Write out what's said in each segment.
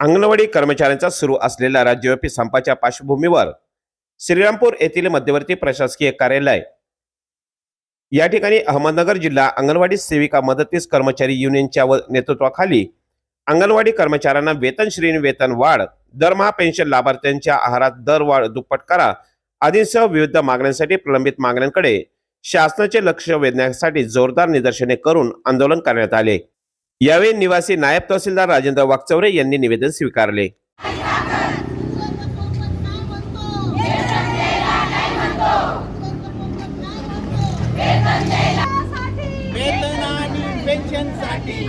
अंगणवाडी कर्मचाऱ्यांचा सुरू असलेल्या राज्यव्यापी संपाच्या पार्श्वभूमीवर श्रीरामपूर येथील मध्यवर्ती प्रशासकीय कार्यालय. या ठिकाणी अहमदनगर जिल्हा अंगणवाडी सेविका मदतीस कर्मचारी युनियनच्या व- नेतृत्वाखाली अंगणवाडी कर्मचाऱ्यांना वेतन श्रेणी वेतन वाढ दरमहा पेन्शन लाभार्थ्यांच्या आहारात दर वाढ दुप्पट करा आदींसह विविध मागण्यांसाठी प्रलंबित मागण्यांकडे शासनाचे लक्ष वेधण्यासाठी जोरदार निदर्शने करून आंदोलन करण्यात आले. यावेळी निवासी नायब तहसीलदार राजेंद्र वाकचौरे यांनी निवेदन स्वीकारले. पेन्शनसाठी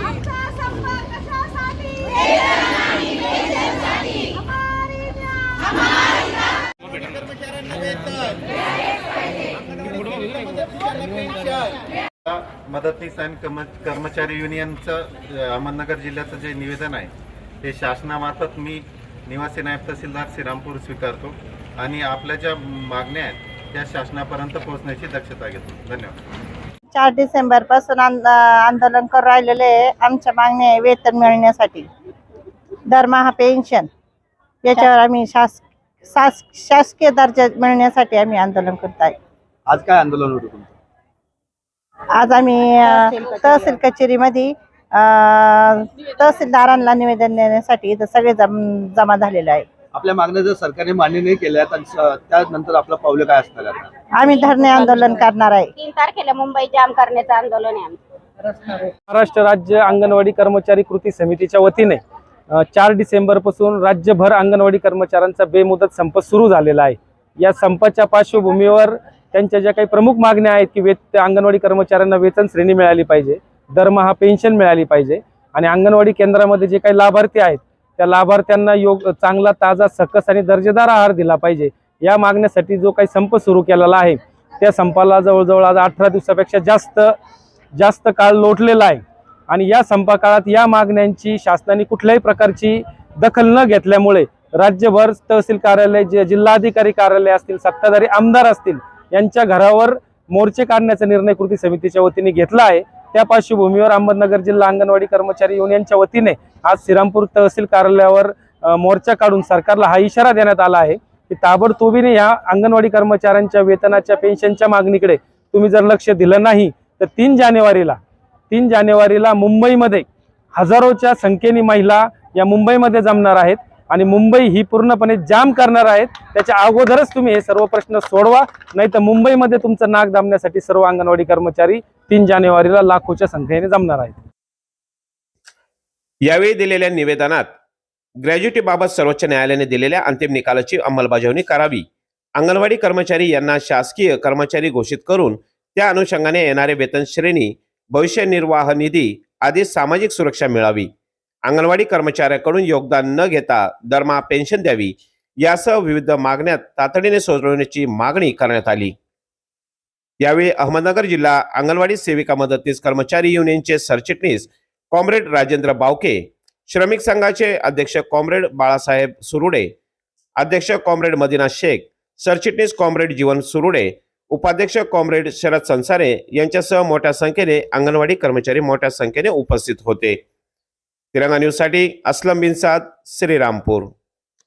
कर्मचाऱ्यांना वेतन अंगणवाडी पेन्शन मदतनीस आणि कर्म- कर्मचारी युनियनचं अहमदनगर जिल्ह्याचं जे निवेदन आहे ते शासनामार्फत मी निवासी नायब तहसीलदार श्रीरामपूर स्वीकारतो आणि आपल्या ज्या मागण्या आहेत त्या शासनापर्यंत पोहोचण्याची दक्षता घेतो. धन्यवाद. चार डिसेंबरपासून आंदोलन करू राहिलेले आहे. आमच्या मागणी आहे वेतन मिळण्यासाठी. दरमहा पेन्शन. याच्यावर आम्ही शास शास शासकीय दर्जा मिळण्यासाठी आम्ही आंदोलन करत आहे. आज काय आंदोलन होतं तुमचं? आज आम्ही तहसील कचेरीमध्ये तहसीलदारांना निवेदन देण्यासाठी इथं सगळे जम जमा झालेले आहे आपल्या मागण्या जर सरकारने मान्य नाही केल्या तर स- त्यानंतर आपलं पावलं काय असणार आता? आम्ही धरणे आंदोलन करणार आहे. तीन तारखेला मुंबई जाम करण्याचं आंदोलन आहे आमचं. महाराष्ट्र राज्य अंगणवाडी कर्मचारी कृती समितीच्या वतीने अ, चार डिसेंबरपासून राज्यभर अंगणवाडी कर्मचाऱ्यांचा बेमुदत संप सुरू झालेला आहे. या संपाच्या पार्श्वभूमीवर त्यांच्या ज्या काही प्रमुख मागण्या आहेत की वेत अंगणवाडी कर्मचाऱ्यांना वेतन श्रेणी मिळाली पाहिजे दरमहा पेन्शन मिळाली पाहिजे आणि अंगणवाडी केंद्रामध्ये जे काही लाभार्थी आहेत त्या लाभार्थ्यांना योग चांगला ताजा सकस आणि दर्जेदार आहार दिला पाहिजे. या मागण्यासाठी जो काही संप सुरू केलेला आहे त्या संपाला जवळजवळ आज अठरा दिवसापेक्षा जास्त जास्त काळ लोटलेला आहे. आणि या संपा काळात या मागण्यांची शासनाने कुठल्याही प्रकारची दखल न घेतल्यामुळे राज्यभर तहसील कार्यालय जे जिल्हाधिकारी कार्यालय असतील सत्ताधारी आमदार असतील यांच्या घरावर मोर्चे काढण्याचा निर्णय कृती समितीच्या वतीने घेतला आहे. त्या पार्श्वभूमीवर अहमदनगर जिल्हा अंगणवाडी कर्मचारी युनियनच्या वतीने आज श्रीरामपूर तहसील कार्यालयावर मोर्चा काढून सरकारला हा इशारा देण्यात आला आहे की ताबडतोबीने या अंगणवाडी कर्मचाऱ्यांच्या वेतनाच्या पेन्शनच्या मागणीकडे तुम्ही जर लक्ष दिलं नाही तर तीन जानेवारीला तीन जानेवारीला मुंबईमध्ये हजारोच्या संख्येने महिला या मुंबईमध्ये जमणार आहेत. आणि मुंबई ही पूर्णपणे जाम करणार आहेत. त्याच्या अगोदरच तुम्ही हे सर्व प्रश्न सोडवा. नाही तर मुंबईमध्ये तुमचं नाक दामण्यासाठी सर्व अंगणवाडी कर्मचारी तीन जानेवारीला लाखोच्या संख्येने जमणार आहेत. यावेळी दिलेल्या निवेदनात ग्रॅज्युटीबाबत सर्वोच्च न्यायालयाने दिलेल्या अंतिम निकालाची अंमलबजावणी करावी. अंगणवाडी कर्मचारी यांना शासकीय कर्मचारी घोषित करून त्या अनुषंगाने येणारे वेतन श्रेणी भविष्य निर्वाह निधी आदी सामाजिक सुरक्षा मिळावी. अंगणवाडी कर्मचाऱ्याकडून योगदान न घेता दरमहा पेन्शन द्यावी यासह विविध मागण्यात तातडीने सोडवण्याची मागणी करण्यात आली. यावेळी अहमदनगर जिल्हा अंगणवाडी सेविका मदतनीस कर्मचारी युनियनचे सरचिटणीस कॉम्रेड राजेंद्र बावके श्रमिक संघाचे अध्यक्ष कॉम्रेड बाळासाहेब सुरुडे अध्यक्ष कॉम्रेड मदिना शेख सरचिटणीस कॉम्रेड जीवन सुरुडे उपाध्यक्ष कॉम्रेड शरद संसारे यांच्यासह मोठ्या संख्येने अंगणवाडी कर्मचारी मोठ्या संख्येने उपस्थित होते. तिरंगा न्यूजसाठी असलम बिनसाद श्रीरामपूर.